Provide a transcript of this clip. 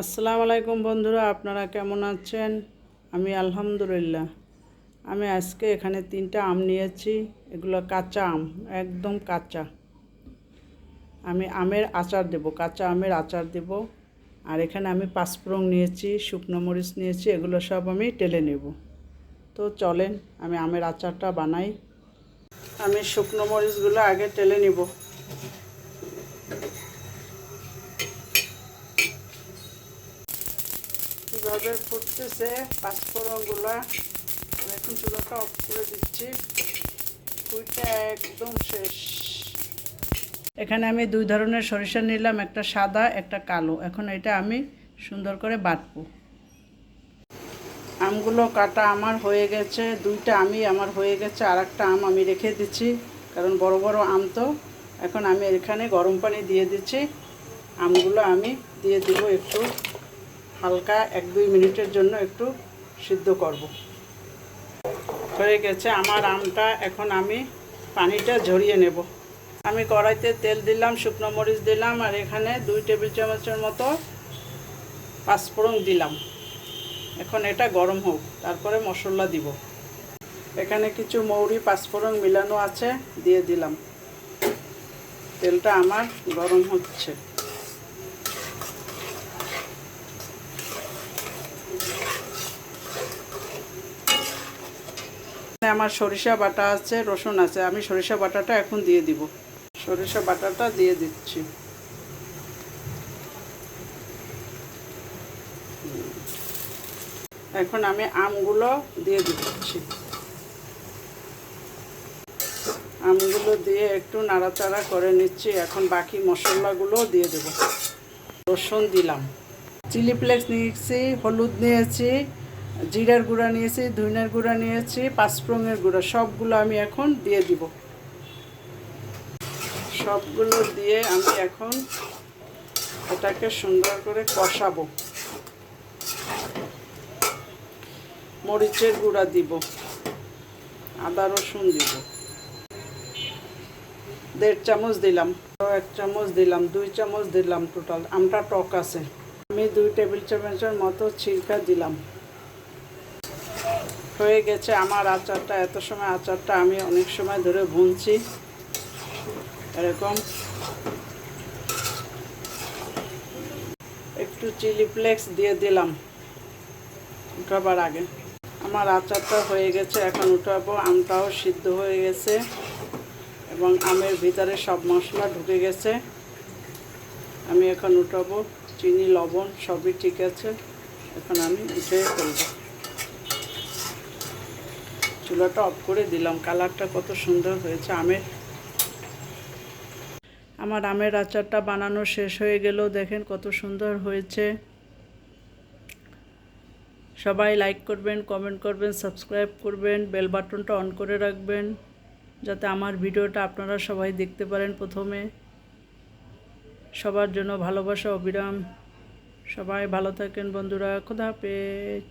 আসসালামু আলাইকুম বন্ধুরা, আপনারা কেমন আছেন? আমি আলহামদুলিল্লাহ। আমি আজকে এখানে তিনটা আম নিয়েছি, এগুলো কাঁচা আম, একদম কাঁচা। আমি আমের আচার দেব, কাঁচা আমের আচার দেব। আর এখানে আমি পাঁচফোড়ন নিয়েছি, শুকনো মরিচ নিয়েছি, এগুলো সব আমি টেলে নেব। তো চলেন, আমি আমের আচারটা বানাই। আমি শুকনো মরিচগুলো আগে টেলে নিব। কীভাবে ফুটতেছে পাঁচফোড়নগুলো এখন চুলাটা অফ করে দিচ্ছি। ফুইটা একদম শেষ। এখানে আমি দুই ধরনের সরিষা নিলাম, একটা সাদা, একটা কালো। এখন এটা আমি সুন্দর করে বাটবো। আমগুলো কাটা আমার হয়ে গেছে, দুইটা আমি আমার হয়ে গেছে আর একটা আম আমি রেখে দিচ্ছি, কারণ বড় বড় আম তো। এখন আমি এখানে গরম পানি দিয়ে দিচ্ছি। আমগুলো আমি দিয়ে দিব একটু হালকা এক দুই মিনিটের জন্য একটু সিদ্ধ করব। হয়ে গেছে, আমার আমটা এখন আমি পানিটা ঝরিয়ে নেব। আমি কড়াইতে তেল দিলাম, শুকনো মরিচ দিলাম, আর এখানে দুই টেবিল চামচের মতো পাঁচফোড়ন দিলাম। এখন এটা গরম হোক, তারপরে মশলা দিব। এখানে কিছু মৌরি, পাঁচফোড়ন মিলানো আছে, দিয়ে দিলাম। তেলটা আমার গরম হচ্ছে। আমার সরিষা বাটা আছে, রসুন আছে, আমি সরিষা বাটাটা এখন দিয়ে দিব। সরিষা বাটাটা দিয়ে দিচ্ছি। এখন আমি আমগুলো দিয়ে দিচ্ছি। আমগুলো দিয়ে একটু নাড়াচাড়া করে নিচ্ছি। এখন বাকি মশলাগুলো দিয়ে দেব। রসুন দিলাম। চিলি ফ্লেক্স নিয়েছি, হলুদ নিয়েছি জিরার গুঁড়া নিয়েছি, ধুইনার গুঁড়া নিয়েছি, পাঁচফোড়নের গুঁড়া, সবগুলো আমি এখন দিয়ে দিব। সবগুলো দিয়ে আমি এখন এটাকে সুন্দর করে কষাবো। মরিচের গুঁড়া দিব, আদা রসুন দিব। দেড় চামচ দিলাম, এক চামচ দিলাম, দুই চামচ দিলাম টোটাল আমটা টক আছে। আমি দুই টেবিল চামচের মতো ছিলকা দিলাম। হয়ে গেছে। আমার আচারটা, এত সময় আচারটা আমি অনেক সময় ধরে ভুনছি। এরকম। একটু চিলি ফ্লেক্স দিয়ে দিলাম। উঠাবার আগে। আমার আচারটা হয়ে গেছে, এখন উঠাবো। আমটাও সিদ্ধ হয়ে গেছে এবং আমের ভিতরে সব মশলা ঢুকে গেছে। আমি এখন উঠাবো। চিনি, লবণ সবই ঠিক আছে। এখন আমি উঠে ফেলব। চুলাটা অফ করে দিলাম। কালারটা কত সুন্দর হয়েছে, আমের। আমার আমের আচারটা বানানো শেষ হয়ে গেল, দেখেন কত সুন্দর হয়েছে। সবাই লাইক করবেন কমেন্ট করবেন সাবস্ক্রাইব করবেন বেল বাটনটা অন করে রাখবেন, যাতে আমার ভিডিওটা আপনারা সবাই দেখতে পারেন প্রথমে। সবার জন্য ভালোবাসা, অবিরাম। সবাই ভালো থাকেন বন্ধুরা, খোদা হাফেজ।